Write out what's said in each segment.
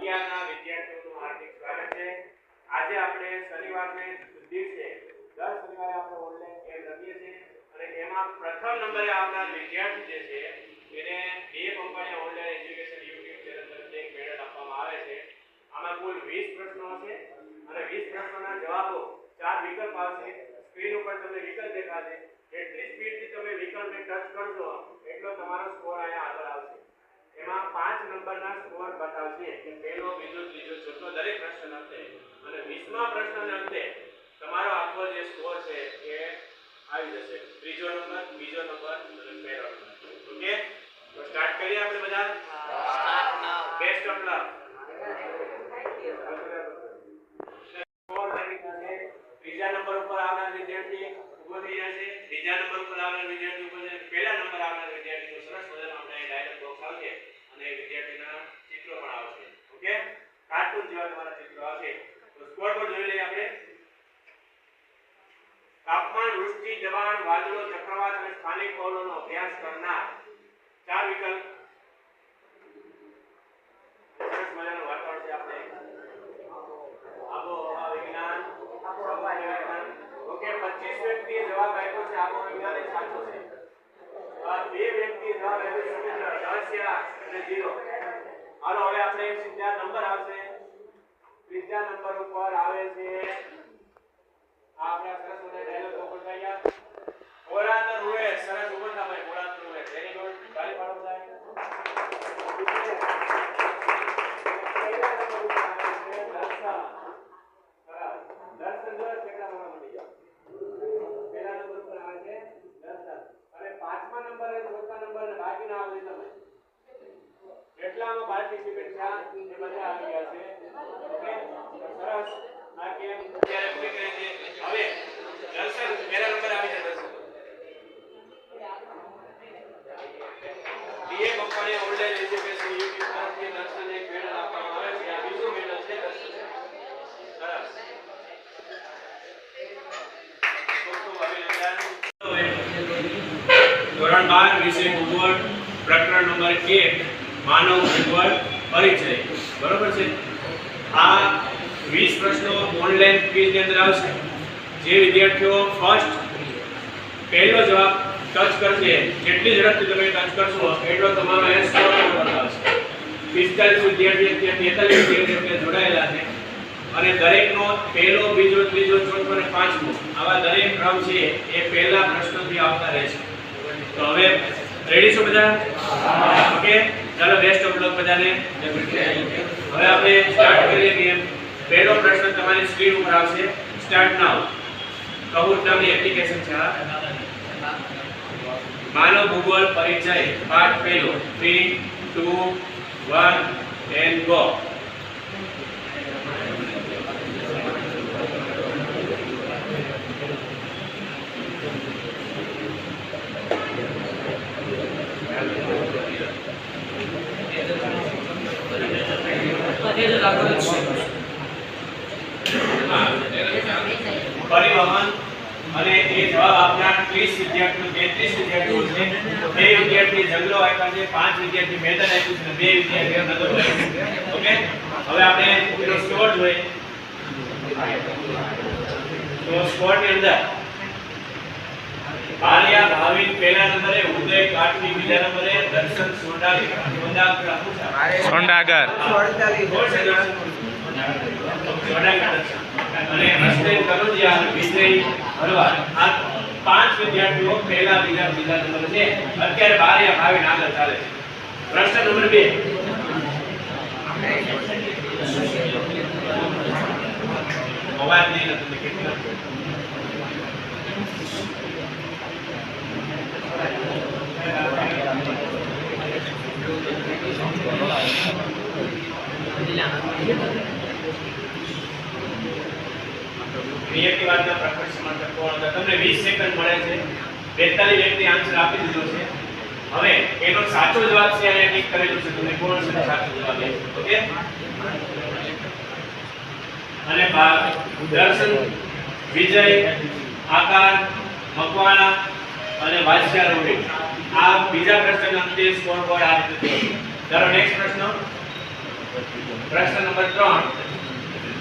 અગિયારના વિદ્યાર્થીઓનું હાર્દિક સ્વાગત છે. આજે આપણે શનિવારને દિવસે દર શનિવારે આપણે ઓનલાઈન ગેમ રમીએ છીએ અને એમાં પ્રથમ નંબરે આવનાર વિદ્યાર્થી જે છે, એને બે company online education YouTube channel તરફથી એક મેડલ આપવામાં આવે છે. આમાં કુલ 20 પ્રશ્નો હશે અને 20 પ્રશ્નોના જવાબો ચાર વિકલ્પ આવશે. સ્ક્રીન ઉપર તમને વિકલ્પ દેખાશે. એટલી સ્પીડથી તમે વિકલ્પને ટચ કરશો, એટલો તમારો સ્કોર અહીંયા આગળ આવશે. એમાં પાંચ નંબરના સ્કોર બતાવશે. કે પહેલો બીજો ત્રીજો ચોથો દરેક પ્રશ્ન અંતે. અને 20મા પ્રશ્નના અંતે તમારો આખો જે સ્કોર છે એ આવી જશે. ત્રીજો નંબર બીજો નંબર અને પહેલો નંબર. ઓકે? તો સ્ટાર્ટ કરીએ આપણે બધા? બેસ્ટ ઓફ લક સ્કોર નક્કી થશે ત્રીજા નંબર ઉપર આવનાર વિદ્યાર્થી ઊભો થઈ જશે ત્રીજા નંબર પર આવનાર વિદ્યાર્થી ઊભો થશે પહેલા નંબર આવનાર વિદ્યાર્થીનું સરસ મજાનું આપણે ડાયલોગ બોક્સ આવશે અને એ વિદ્યાર્થીના ચિત્રો પણ આવશે ઓકે કાર્ટૂન જેવા તમારા ચિત્રો આવશે તો સ્કોર બોર્ડ જોઈ લઈએ આપણે વૃષ્ટિ દબાણ વાદળો ચક્રવાત અને સ્થાનિક પવનોનો અભ્યાસ કરનાર ચાર વિકલ્પ. સરસ મજાનું વાતાવરણ છે આપણે આબોહવા વિજ્ઞાન સમુદ્ર વિજ્ઞાન. ઓકે 25 વ્યક્તિએ જવાબ આપ્યો છે આબોહવા વિજ્ઞાન એ સાચું છે. આ બે વ્યક્તિએ જવાબ આપ્યો સમુદ્ર રહસ્ય અને જીરો હાલો હવે આપણે સીધા નંબર આવશે. ત્રીજા નંબર ઉપર આવે છે આપણા સરસ મજાના ડાયલોગ થઈ ગયા ઘોડાનો રૂએ સરસ ઉમરના ભાઈ ઘોડાનો રૂએ વેરી ગુડ તાળી પાડો બધા પહેલા નંબર ઉપર આવે છે દર્શન દર્શન જોડે ઠેકડા મારવા માંડી જાઓ પહેલા નંબર ઉપર આવે છે દર્શન અને પાંચમા નંબરે ચોથા નંબર ને બાકીના આવે તમે કેટલામાં પાર્ટિસિપેટ થયા એ બધા આવી ગયા છે ઓકે સરસ આ કેમ અત્યારે પૂરી કરી છે હવે દર્શન પહેલા નંબર આવી જાય દર્શન બીએ ધોરણ બાર વિષય ભૂગોળ, પ્રકરણ નંબર એક, માનવ ભૂગોળ, પરિચય. બરોબર છે? આ વીસ પ્રશ્નો ઓનલાઈન ક્વિઝની અંદર આવશે. જે વિદ્યાર્થીઓ ફર્સ્ટ પહેલો જવાબ ટચ કરશે જેટલી ઝડપથી તમે ટચ કરશો, એટલો તમારો એ સ્કોર આવશે પિસ્તાલીસ વિદ્યાર્થીઓ ત્યાં તેતાલીસ વિદ્યાર્થીઓ જોડાયેલા છે. અને દરેકનો પહેલો, બીજો, ત્રીજો, ચોથો અને પાંચમો, આવા દરેક ક્રમ છે, એ પહેલા પ્રશ્નોથી આવતા રહેશે તો હવે રેડી છો બધા ઓકે, ચાલો બેસ્ટ ઓફ લક બધાને. હવે આપણે સ્ટાર્ટ કરીએ ગેમ પહેલો પ્રશ્ન તમારી સ્ક્રીન ઉપર આવશે. સ્ટાર્ટ નાઉ કહું નામની એપ્લિકેશન છે માનવ ભૂગોળ પરિચય પાઠ પહેલો. 3 2 1 એન્ડ ગો પરિવહન અને એ જવાબ 30 વિદ્યાર્થીઓ 33 વિદ્યાર્થીઓ છે. બે વિદ્યાર્થી જંગલો આપ્યા છે પાંચ વિદ્યાર્થી મેદાન આપ્યું છે બે વિદ્યાર્થીઓ નગરો ઓકે? હવે આપણે પેલો સ્કોર જોઈએ. તો સ્કોરની અંદર આર્યા ભાવિન પહેલા નંબરે ઉદય કાટની બીજા નંબરે દર્શન સોંડાગર. સોંડા સોંડાગર અને હસનૈન કનોજિયા અને વિજય હરવા આ પાંચ વિદ્યાર્થીઓ પહેલા, બીજા બીજા નંબર છે. અત્યારે બારિયા ભાવે આગળ ચાલે છે. પ્રશ્ન નંબર બે. અવાજ નહીં નથી કેટલો ક્રિએટિવ વાતના પ્રખર સમર્થક કોણ હતા તમને 20 સેકન્ડ મળે છે. 42 વ્યક્તિ આન્સર આપી દીધો છે. હવે એનો સાચો જવાબ છે અહીંયા ટિક કરેલું છે. તમને કોણ છે સાચો જવાબ એ ઓકે? અને દર્શન, વિજય, આકાર, મકવાણા અને વાસ્યા રોડી આ બીજા પ્રશ્નના અંતે સ્કોર બોર્ડ આ રીતે ચાલો નેક્સ્ટ પ્રશ્ન? પ્રશ્ન નંબર ત્રણ.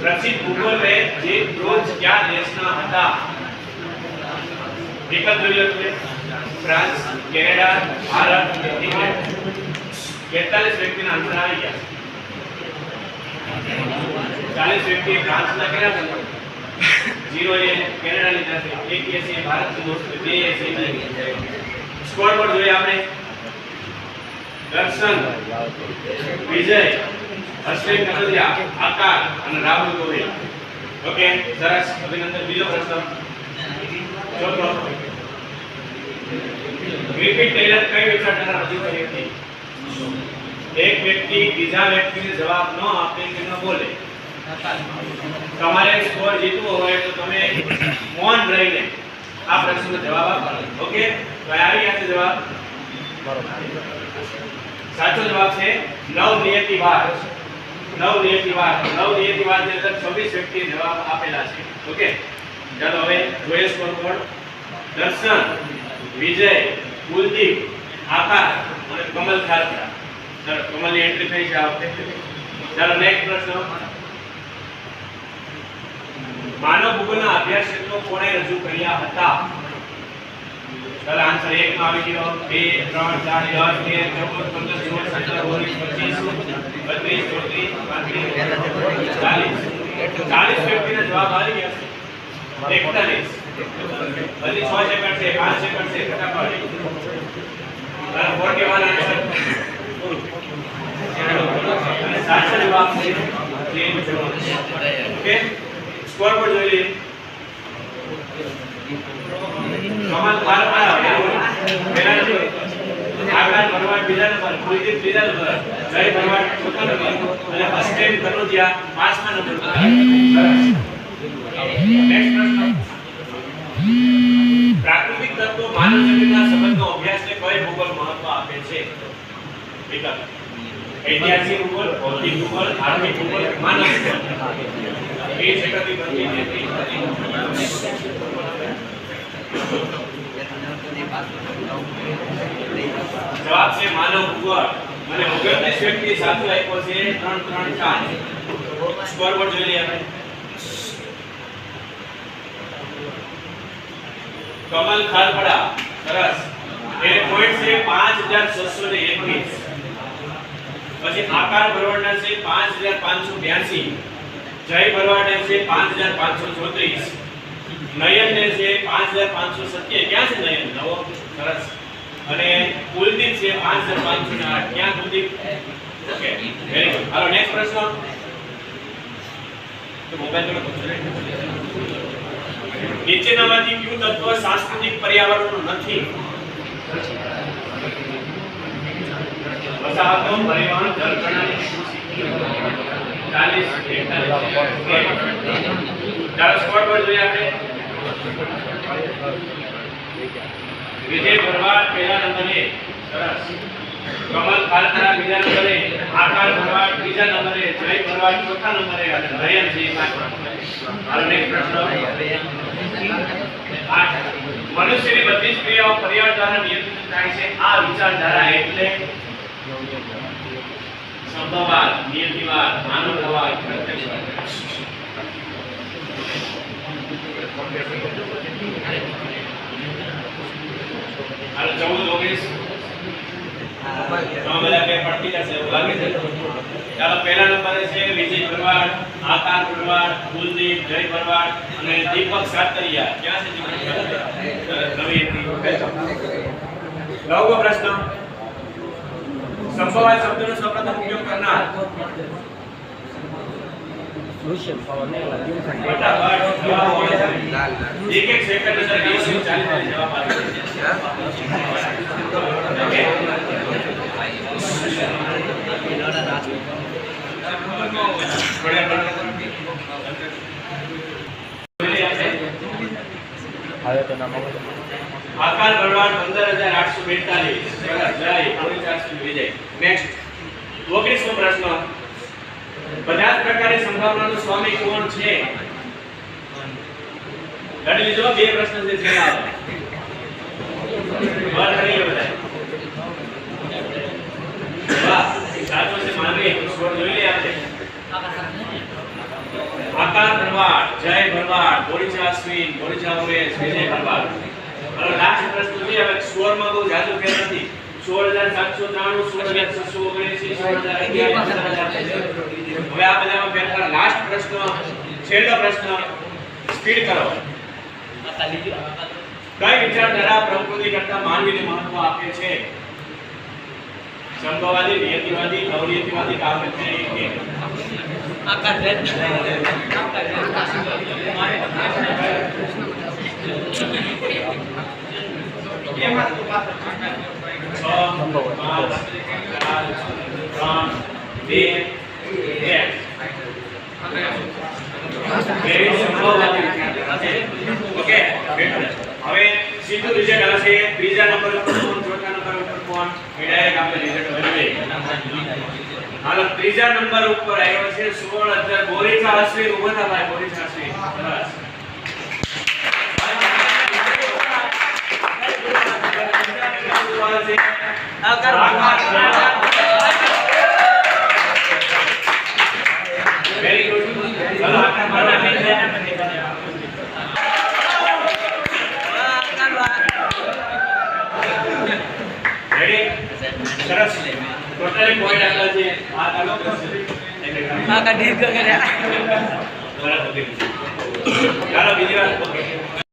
પ્રસિદ્ધ ભૂગોળવિદ જે રોજ કયા દેશના હતા? વિકલ્પ જોઈએ છે. France, Canada, Bharat, England. 42 વ્યક્તિના આન્સર આવી ગયા. 40 વ્યક્તિએ ફ્રાન્સના કર્યા છે જીરો એ કેનેડા લીધા છે. એક એ ભારત ભારતનું દોસ્ત બે એ છે ઇંગ્લેન્ડ. સ્કોર પર જોઈએ આપણે. દર્શન, વિજય અશ્વિન કનોડિયા, આકાર અને રાહુલ ગોહિલ ઓકે, સરસ. અભિનંદન. બીજો પ્રશ્ન. ગ્રિફિથ ટેલર કઈ વિચારધારા રજૂ કરી હતી એક વ્યક્તિ બીજા વ્યક્તિને જવાબ ન આપે કે ન બોલે. તમારે સ્કોર જીતવો હોય તો તમે મૌન રહીને આ પ્રશ્નનો જવાબ આપવાનો. ઓકે તો આવી ગયા છે જવાબ. સાચો જવાબ છે નવ નિયતિવાદ નવ નિયતિવાદ નવ નિયતિવાદની અંદર 26 વ્યક્તિએ જવાબ આપેલા છે. ઓકે ચાલો હવે જોઈએ સ્કોર દર્શન, વિજય, કુલદીપ, આકાશ અને કમલ ખાલસા. ચાલો, કમલની એન્ટ્રી થઈ છે આ ચાલો નેક્સ્ટ પ્રશ્ન. માનવ ભૂગોળના અભ્યાસ ક્ષેત્રો કોણે રજૂ કર્યા હતા? ચાલો આન્સર એક માં આવી ગયો. બે, ત્રણ, ચાર દસ તેર ચૌદ, પંદર, સોળ, સત્તર, ઓગણીસ, પચીસ, બત્રીસ, ચોત્રીસ, પાંત્રીસ, ચાલીસ. ચાલીસ વ્યક્તિના જવાબ આવી ગયા એકતાલીસ બધી છ સેકન્ડ છે પાંચ સેકન્ડ છે ફટાફટ ચાલો ફોર્ટી વન આન્સર અને સાચો જવાબ છે જે ઓકે સ્કોર પર જોઈ લઈએ કમલ બાર બાર પહેલા છે આકાશ ભરવાડ બીજા નંબર કુલદીપ ત્રીજા નંબર જય ભરવાડ ચોથા નંબર અને અસ્ટેન કનોજિયા પાંચમા નંબર પર સરસ નેક્સ્ટ પ્રશ્ન પ્રાકૃતિક તત્વો માનવ જમીનના સંબંધનો અભ્યાસને કઈ ભૂગોળ મહત્વ આપે છે? વિકલ્પ. ઐતિહાસિક ભૂગોળ, ભૌતિક ભૂગોળ આર્થિક ભૂગોળ, માનવ ભૂગોળ. એ સેકન્ડરી બનતી હતી જવાબ છે માનવ ભૂગોળ. અને 29 વ્યક્તિ સાચો આપ્યો છે 3 3 4 સ્કોર બોર્ડ જોઈ લઈએ આપણે. કમલ ખાલપડા સરસ. એને પોઈન્ટ છે 5621 પછી આકાર ભરવાડના છે 5582 જય ભરવાડને છે 5534 નયન ને છે 5570 ક્યાં છે નયન? નવો? સરસ. અને કુલદીપ છે 5508 ક્યાં કુલદીપ? ઓકે વેરી ગુડ હાલો નેક્સ્ટ પ્રશ્ન. તો મોબાઈલ પૂછો નીચેનામાંથી કયું તત્વ સાંસ્કૃતિક પર્યાવરણનું નથી? બીજા નંબરે. જય ભરવાડ ચોથા નંબરે. અને છે એ પાંચમા. મનુષ્યની બધી જ ક્રિયાઓ પર્યાવરણ દ્વારા નિયંત્રિત થાય છે. આ વિચારધારા એટલે સંભવવાદ નિયતિવાદ માનવવાદ પ્રત્યક્ષવાદ ચૌદ ઓગણીસ બધા બે પડતી જશે એવું લાગે છે ચાલો પહેલા નંબરે છે વિજય ભરવાડ આકાર ભરવાડ કુલદીપ જય ભરવાડ અને દીપક સાતરિયા ક્યાં છે દીપક નવમો પ્રશ્ન સંભવાય શબ્દનો સૌપ્રથમ ઉપયોગ કરનાર ફટાફટ જવાબ હોય છે. એક એક સેકન્ડ અંદર 20 થી 40 મિનિટ જવાબ આપી દેજો. ઓકે? થોડા ઘણા જોઈએ આપણે. આકાર ભરવાડ 15842 સરસ, જય 49 વિજય. નેક્સ્ટ 29મો પ્રશ્ન. બધા જ સંભાવનાનું સ્વામી કોણ છે? ગણી લીધો? બે પ્રશ્ન છે જે આવે વાત કરી બધા. વાહ, સાચો છે, માનવી. સ્કોર જોઈ લે આપણે. બોરીચા અશ્વિન બોરીચા ઉમેશ વિજય ભરવાડ. હવે લાસ્ટ પ્રશ્ન હવે માં બહુ જાજુ ફેર નથી. સોળ હજાર સાતસો ત્રાણું સોળ હજાર છસો ઓગણએંસી સોળ હજાર અગિયાર પંદર હજાર હવે આ બધામાં ફેરફાર લાસ્ટ પ્રશ્ન છેલ્લો પ્રશ્ન સ્પીડ કરો. કઈ વિચારધારા પ્રકૃતિ કરતા માનવીને મહત્વ આપે છે? સંભવવાદી નિયતિવાદી અવનિયતિવાદી કામ છ, છે. હવે સીધું રિઝલ્ટ આવશે ત્રીજા નંબર ઉપર કોણ? ડાયરેક્ટ આપણે રિઝલ્ટ મેળવીએ. હાલો ત્રીજા નંબર ઉપર આવ્યો છે સોળ અત્યારે બોરીચા અશ્વિન ઊભો થા ભાઈ બોરીચા અશ્વિન બસ વેરી ગુડ ચાલો આટલા મારા રેડી સરસ ટોટલી પોઈન્ટ આટલા છે આ તારો બરાબર ચાલો બીજી વાર ઓકે